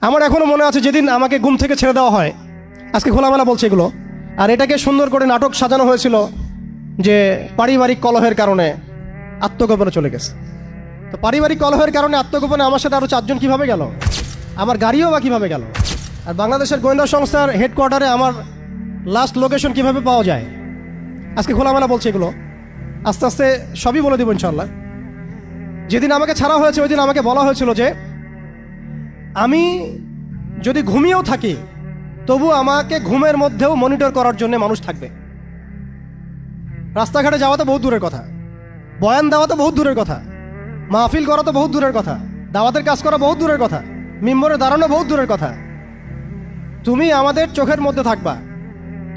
আমার এখনও মনে আছে যেদিন আমাকে ঘুম থেকে ছেড়ে দেওয়া হয়। আজকে খোলামেলা বলছে এগুলো। আর এটাকে সুন্দর করে নাটক সাজানো হয়েছিল যে পারিবারিক কলহের কারণে আত্মগোপনে চলে গেছে। তো পারিবারিক কলহের কারণে আত্মগোপনে আমার সাথে আরও চারজন কীভাবে গেল? আমার গাড়িও বা কীভাবে গেল? আর বাংলাদেশের গোয়েন্দা সংস্থার হেডকোয়ার্টারে আমার লাস্ট লোকেশন কীভাবে পাওয়া যায়? আজকে খোলামেলা বলছে এগুলো। আস্তে আস্তে সবই বলে দেবো ইনশাল্লাহ যেদিন আমাকে ছাড়া হয়েছে, ওই দিন আমাকে বলা হয়েছিল যে আমি যদি ঘুমিয়েও থাকি, তবু আমাকে ঘুমের মধ্যেও মনিটর করার জন্য মানুষ থাকবে। রাস্তাঘাটে যাওয়া তো বহুত দূরের কথা। বয়ান দেওয়া তো বহুত দূরের কথা। মাহফিল করা তো বহুত দূরের কথা। দাওয়াতের কাজ করা বহুত দূরের কথা। মিম্বরে দাঁড়ানো বহুত দূরের কথা। তুমি আমাদের চোখের মধ্যে থাকবা,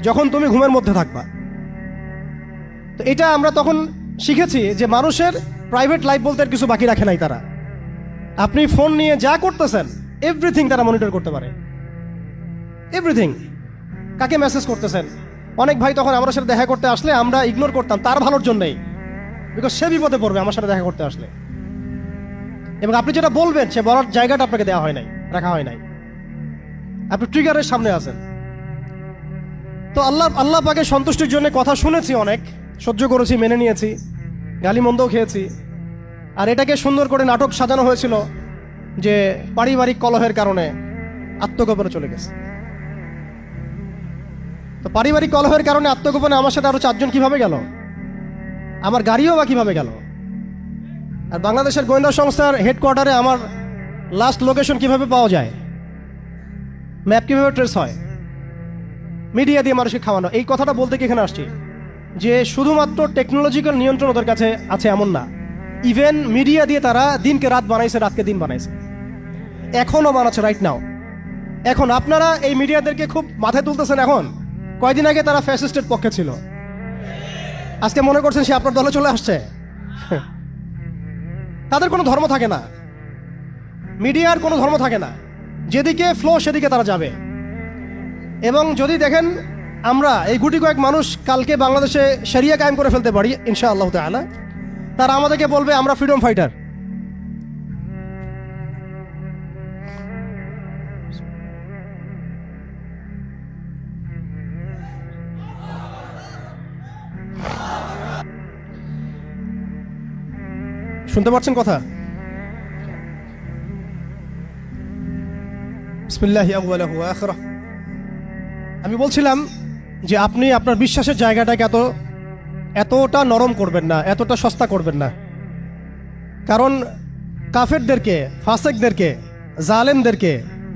যখন তুমি ঘুমের মধ্যে থাকবা। তো এটা আমরা তখন শিখেছি যে মানুষের প্রাইভেট লাইফ বলতে আর কিছু বাকি রাখে নাই তারা। আপনি ফোন নিয়ে যা করতেছেন এভরিথিং তারা মনিটর করতে পারে। এভরিথিং কাকে মেসেজ করতেছেন? অনেক ভাই তখন আমার সাথে দেখা করতে আসলে আমরা ইগনোর করতাম, তার ভালোর জন্যই। বিকজ সে বিপদে পড়বে আমার সাথে দেখা করতে আসলে। এবং আপনি যেটা বলবেন, সে বলার জায়গাটা আপনাকে দেওয়া হয় নাই, রাখা হয় নাই। আপনি ট্রিগারের সামনে আছেন। তো আল্লাহ আল্লাহ পাকে সন্তুষ্টির জন্য কথা শুনেছি অনেক, সহ্য করেছি, মেনে নিয়েছি গালি মন্দও খেয়েছি। আর এটাকে সুন্দর করে নাটক সাজানো হয়েছিল। যে পারিবারিক কলহের কারণে আত্মগোপনে চলে গেছে। তো পারিবারিক কলহের কারণে আত্মগোপনে আমার সাথে আরও চারজন কীভাবে গেল? আমার গাড়িও বা কীভাবে গেল? আর বাংলাদেশের গোয়েন্দা সংস্থার হেডকোয়ার্টারে আমার লাস্ট লোকেশন কীভাবে পাওয়া যায়? ম্যাপ কীভাবে ট্রেস হয়? মিডিয়া দিয়ে মানুষকে খাওয়ানো। এই কথাটা বলতে কি এখানে আসছি? যে শুধুমাত্র টেকনোলজিক্যাল নিয়ন্ত্রণ ওদের কাছে আছে এমন না। ইভেন মিডিয়া দিয়ে তারা দিনকে রাত বানাইছে, রাতকে দিন বানাইছে। এখনও বানাচ্ছে রাইট নাও এখন আপনারা এই মিডিয়াদেরকে খুব মাথায় তুলতেছেন এখন। কয়দিন আগে তারা ফ্যাসিস্টের পক্ষে ছিল। আজকে মনে করছেন সে আপনার দলে চলে আসছে। তাদের কোনো ধর্ম থাকে না। মিডিয়ার কোনো ধর্ম থাকে না। যেদিকে ফ্লো সেদিকে তারা যাবে। এবং যদি দেখেন, আমরা এই গুটি কয়েক মানুষ কালকে বাংলাদেশে সেরিয়া কায়েম করে ফেলতে পারি ইনশা আল্লাহ তালা তারা আমাদেরকে বলবে, আমরা ফ্রিডম ফাইটার শুনতে পাচ্ছেন কথা? আমি বলছিলাম যে আপনি আপনার বিশ্বাসের জায়গাটাকে এত এতটা নরম করবেন না এতটা সস্তা করবেন না। কারণ কাফেরদেরকে ফাসেকদেরকে জালেমদেরকে